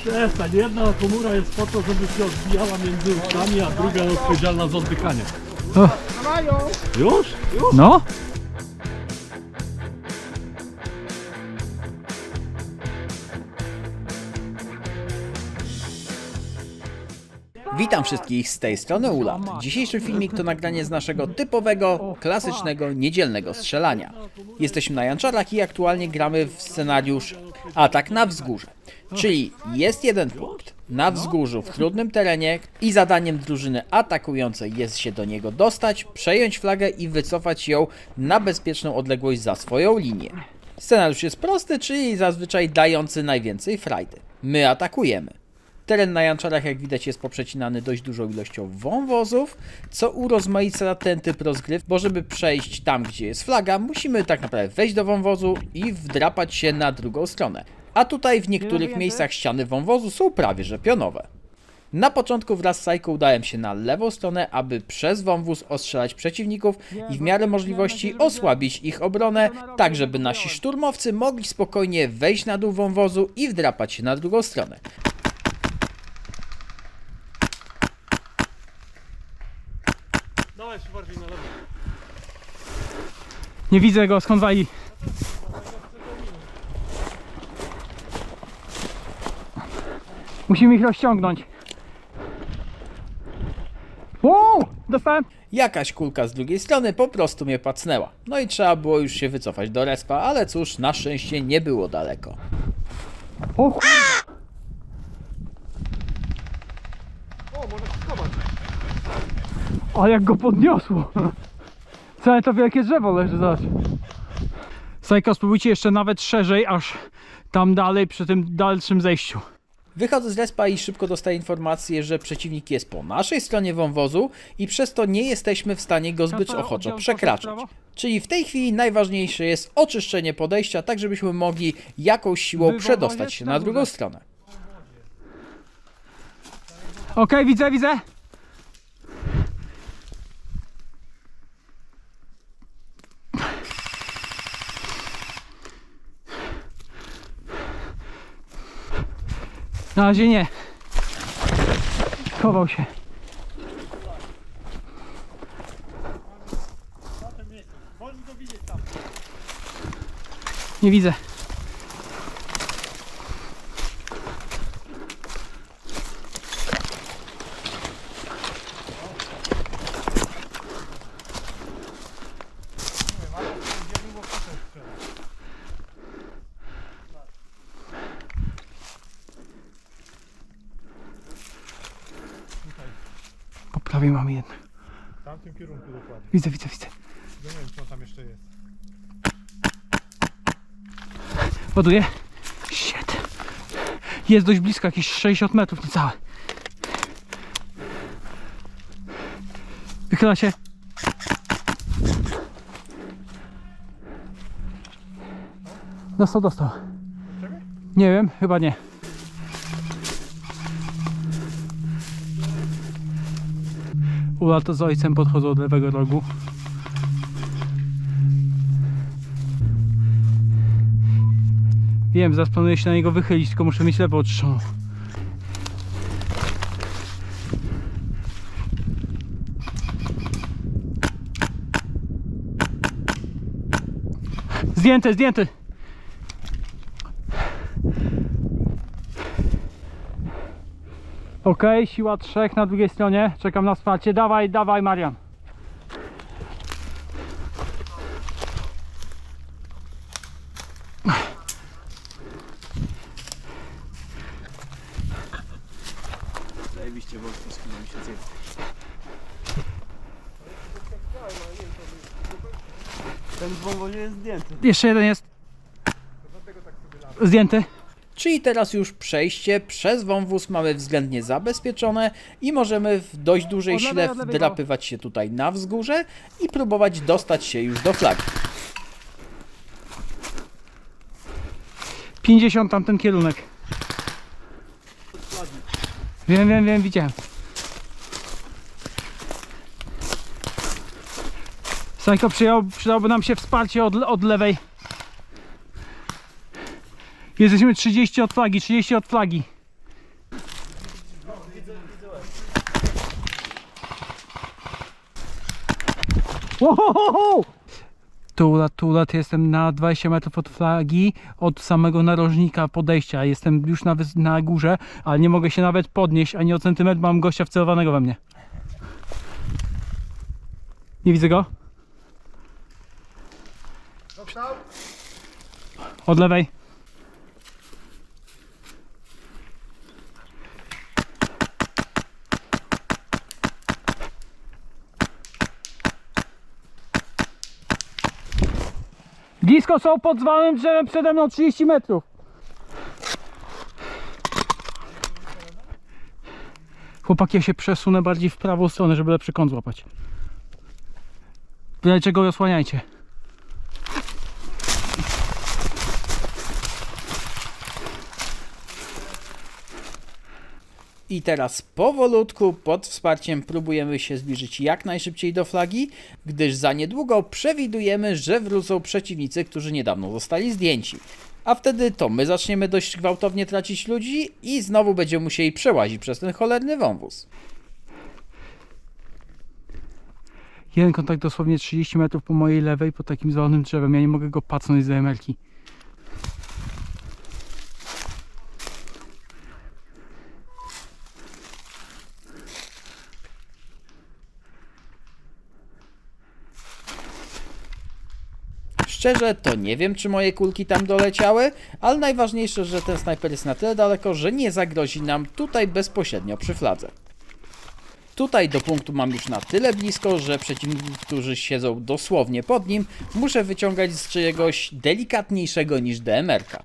Przestań, jedna komura jest po to, żeby się odbijała między uszami, a druga odpowiedzialna za oddychanie. Już? Już? no? Witam wszystkich z tej strony Ulat. Dzisiejszy filmik to nagranie z naszego typowego, klasycznego, niedzielnego strzelania. Jesteśmy na Janczarach i aktualnie gramy w scenariusz Atak na wzgórze. Czyli jest jeden punkt na wzgórzu w trudnym terenie i zadaniem drużyny atakującej jest się do niego dostać, przejąć flagę i wycofać ją na bezpieczną odległość za swoją linię. Scenariusz jest prosty, czyli zazwyczaj dający najwięcej frajdy. My atakujemy. Teren na Janczarach, jak widać, jest poprzecinany dość dużą ilością wąwozów, co urozmaica ten typ rozgryw, bo żeby przejść tam, gdzie jest flaga, musimy tak naprawdę wejść do wąwozu i wdrapać się na drugą stronę. A tutaj w niektórych miejscach ściany wąwozu są prawie że pionowe. Na początku wraz z Sajką udałem się na lewą stronę, aby przez wąwóz ostrzelać przeciwników i w miarę możliwości osłabić ich obronę, tak żeby nasi szturmowcy mogli spokojnie wejść na dół wąwozu i wdrapać się na drugą stronę. Nie widzę go, skąd wali? Musimy ich rozciągnąć. Wow! Dostałem? Jakaś kulka z drugiej strony po prostu mnie pacnęła. No i trzeba było już się wycofać do respa, ale cóż, na szczęście nie było daleko. O kur... A jak go podniosło! Całe to wielkie drzewo leży, zobacz. Sajko, spróbujcie jeszcze nawet szerzej, aż tam dalej, przy tym dalszym zejściu. Wychodzę z respa i szybko dostaję informację, że przeciwnik jest po naszej stronie wąwozu i przez to nie jesteśmy w stanie go zbyt ochoczo przekraczać. Czyli w tej chwili najważniejsze jest oczyszczenie podejścia, tak żebyśmy mogli jakąś siłą przedostać się na drugą stronę. Okej, widzę, widzę. Na razie nie. Chował się. Nie widzę. Po prawej mamy jedno. W tamtym kierunku dokładnie. Widzę, widzę, widzę. Ja nie wiem, co tam jeszcze jest. Ładuję. Shit. Jest dość blisko, jakieś 60 metrów niecałe. Wychyla się. Dostał, dostał. Nie wiem, chyba nie. Ula to z ojcem podchodzą od lewego rogu. Wiem, zaraz planuję się na niego wychylić, tylko muszę mieć lewą oczyszczoną. Zdjęty, zdjęty! Ok, siła trzech na drugiej stronie. Czekam na wsparcie. Dawaj, dawaj, Marian. Ten w wąwozie jest zdjęty. Jeszcze jeden jest. Zdjęty. Czyli teraz już przejście przez wąwóz mamy względnie zabezpieczone i możemy w dość dużej sile wdrapywać się tutaj na wzgórze i próbować dostać się już do flagi. 50 tamten kierunek. Wiem, wiem, wiem, widziałem. Sajko, przyjął, przydałoby nam się wsparcie od, od lewej. Jesteśmy 30 od flagi, 30 od flagi. Wow! Tu lat, tu lat, jestem na 20 metrów od flagi, od samego narożnika podejścia. Jestem już na, na górze, ale nie mogę się nawet podnieść, ani o centymetr mam gościa wcelowanego we mnie. Nie widzę go. Od lewej. Blisko są pod zwalnym drzewem przede mną 30 metrów. Chłopaki, ja się przesunę bardziej w prawą stronę, żeby lepszy kąt złapać. W czego osłaniajcie. I teraz powolutku, pod wsparciem próbujemy się zbliżyć jak najszybciej do flagi, gdyż za niedługo przewidujemy, że wrócą przeciwnicy, którzy niedawno zostali zdjęci. A wtedy to my zaczniemy dość gwałtownie tracić ludzi i znowu będziemy musieli przełazić przez ten cholerny wąwóz. Jeden kontakt dosłownie 30 metrów po mojej lewej, pod takim zwalonym drzewem. Ja nie mogę go pacnąć z DMR-ki. Szczerze, to nie wiem, czy moje kulki tam doleciały, ale najważniejsze, że ten snajper jest na tyle daleko, że nie zagrozi nam tutaj bezpośrednio przy fladze. Tutaj do punktu mam już na tyle blisko, że przeciwników, którzy siedzą dosłownie pod nim, muszę wyciągać z czegoś delikatniejszego niż DMR-ka.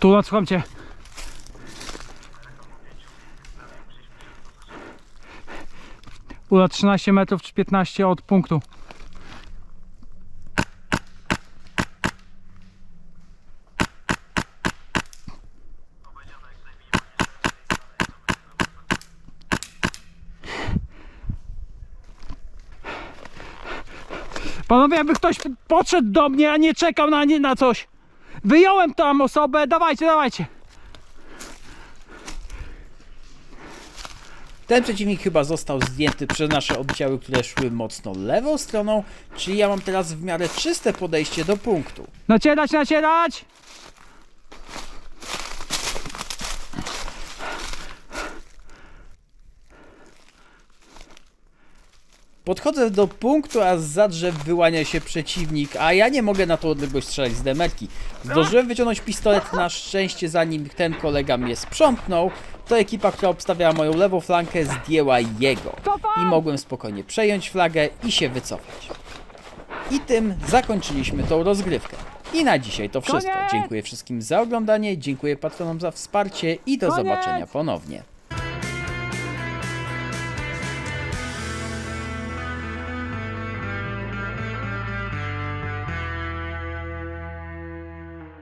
Tu, słucham cię. Ula 13 metrów czy 15 od punktu. Panowie, jakby ktoś podszedł do mnie, a nie czekał na, nie, na coś. Wyjąłem tam osobę, dawajcie, dawajcie. Ten przeciwnik chyba został zdjęty przez nasze oddziały, które szły mocno lewą stroną, czyli ja mam teraz w miarę czyste podejście do punktu. Nacierać, nacierać! Podchodzę do punktu, a za drzew wyłania się przeciwnik, a ja nie mogę na tą odległość strzelać z demerki. Zdążyłem wyciągnąć pistolet, na szczęście zanim ten kolega mnie sprzątnął, to ekipa, która obstawiała moją lewą flankę zdjęła jego. I mogłem spokojnie przejąć flagę i się wycofać. I tym zakończyliśmy tą rozgrywkę. I na dzisiaj to wszystko. Dziękuję wszystkim za oglądanie, dziękuję patronom za wsparcie i do zobaczenia ponownie.